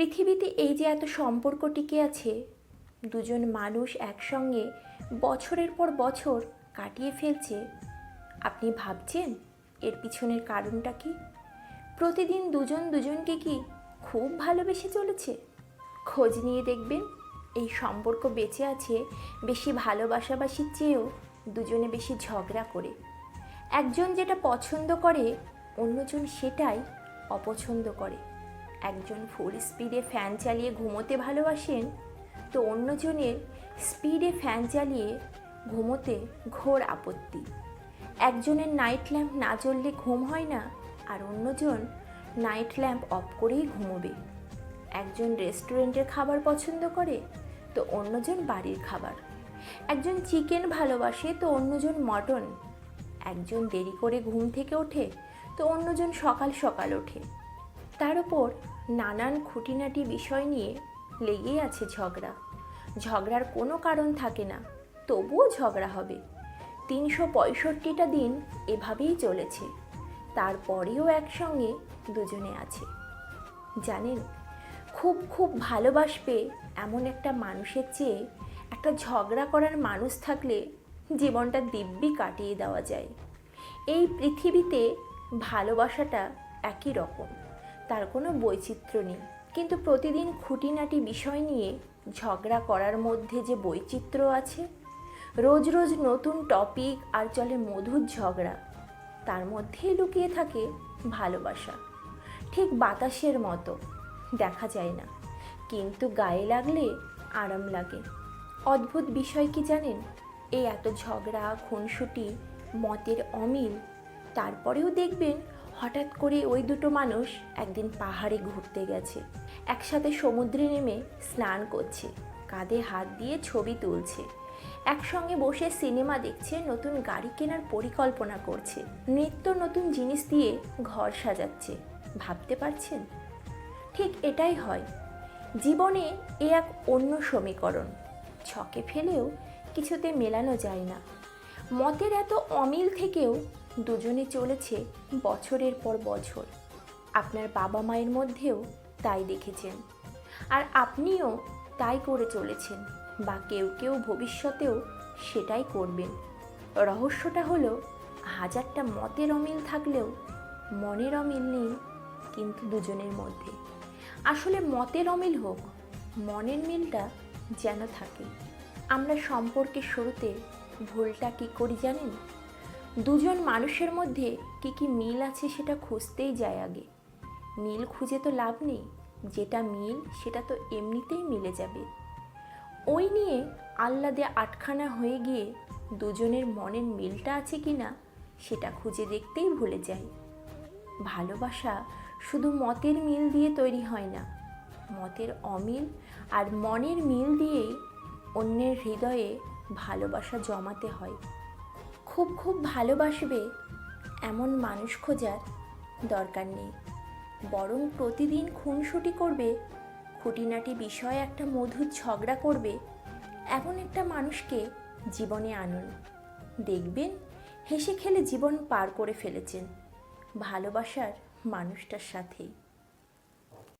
পৃথিবীতে এই যে এত সম্পর্ক টিকে আছে, দুজন মানুষ একসঙ্গে বছরের পর বছর কাটিয়ে ফেলছে, আপনি ভাবছেন এর পিছনের কারণটা কি? প্রতিদিন দুজন দুজনকে কি খুব ভালোবেসে চলেছে? খোঁজ নিয়ে দেখবেন এই সম্পর্ক বেঁচে আছে বেশি ভালোবাসাবাসির চেয়েও দুজনে বেশি ঝগড়া করে। একজন যেটা পছন্দ করে, অন্যজন সেটাই অপছন্দ করে। একজন ফুল স্পিডে ফ্যান চালিয়ে ঘুমোতে ভালোবাসেন? তো অন্যজনের স্পিডে ফ্যান চালিয়ে ঘুমোতে ঘোর আপত্তি। একজনের নাইট ল্যাম্প না জ্বললে ঘুম হয় না, আর অন্যজন নাইট ল্যাম্প অফ করেই ঘুমোবে। একজন রেস্টুরেন্টের খাবার পছন্দ করে, তো অন্যজন বাড়ির খাবার। একজন চিকেন ভালোবাসে, তো অন্যজন মটন একজন দেরি করে ঘুম থেকে ওঠে, তো অন্যজন সকাল সকাল ওঠে। তার উপর নানান খুঁটিনাটি বিষয় নিয়ে লেগেই আছে ঝগড়া। ঝগড়ার কোনো কারণ থাকে না, তবুও ঝগড়া হবে। তিনশো পঁয়ষট্টিটা দিন এভাবেই চলেছে, তারপরেও একসঙ্গে দুজনে আছে। জানেন, খুব খুব ভালোবাসবে এমন একটা মানুষের চেয়ে একটা ঝগড়া করার মানুষ থাকলে জীবনটা দিব্যি কাটিয়ে দেওয়া যায়। এই পৃথিবীতে ভালোবাসাটা একই রকম। তার কোনো বৈচিত্র্য নেই। কিন্তু প্রতিদিন খুঁটিনাটি বিষয় নিয়ে ঝগড়া করার মধ্যে যে বৈচিত্র্য আছে, রোজ রোজ নতুন টপিক আর চলে মধুর ঝগড়া, তার মধ্যেই লুকিয়ে থাকে ভালোবাসা। ঠিক বাতাসের মতো, দেখা যায় না। কিন্তু গায়ে লাগলে আরাম লাগে। অদ্ভুত বিষয় কি জানেন? এই এত ঝগড়া, খুনসুটি, মতের অমিল, তারপরেও দেখবেন হঠাৎ করে ওই দুটো মানুষ একদিন পাহাড়ে ঘুরতে গেছে। একসাথে সমুদ্রে নেমে স্নান করছে, কাঁধে হাত দিয়ে ছবি তুলছে। একসঙ্গে বসে সিনেমা দেখছে, নতুন গাড়ি কেনার পরিকল্পনা করছে। নিত্য নতুন জিনিস দিয়ে ঘর সাজাচ্ছে, ভাবতে পারছেন? ঠিক এটাই হয়। জীবনে এ এক অন্য সমীকরণ, ছকে ফেলেও কিছুতে মেলানো যায় না। মতের এত অমিল থেকেও দুজনে চলেছে বছরের পর বছর। আপনার বাবা মায়ের মধ্যেও তাই দেখেছেন। আর আপনিও তাই করে চলেছেন বা কেউ কেউ ভবিষ্যতেও সেটাই করবেন। রহস্যটা হলো, হাজারটা মতের অমিল থাকলেও মনের অমিল নেই কিন্তু দুজনের মধ্যে। আসলে মতের অমিল হোক, মনের মিলটা যেন থাকে। আমরা সম্পর্কের শুরুতে ভুলটা কী করি জানেন? দুজন মানুষের মধ্যে কি কি মিল আছে সেটা খুঁজতেই যায় আগে। মিল খুঁজে তো লাভ নেই, যেটা মিল সেটা তো এমনিতেই মিলে যাবে। ওই নিয়ে আহ্লাদে আটখানা হয়ে গিয়ে দুজনের মনের মিলটা আছে কি না সেটা খুঁজে দেখতেই ভুলে যায় ভালোবাসা শুধু মতের মিল দিয়ে তৈরি হয় না, মতের অমিল আর মনের মিল দিয়েই অন্যের হৃদয়ে ভালোবাসা জমাতে হয়। খুব খুব ভালোবাসবে এমন মানুষ খোঁজার দরকার নেই। বরং প্রতিদিন খুনসুটি করবে, খুঁটিনাটি বিষয়ে একটা মধুর ঝগড়া করবে, এমন একটা মানুষকে জীবনে আনুন। দেখবেন হেসে খেলে জীবন পার করে ফেলেছেন ভালোবাসার মানুষটার সাথেই।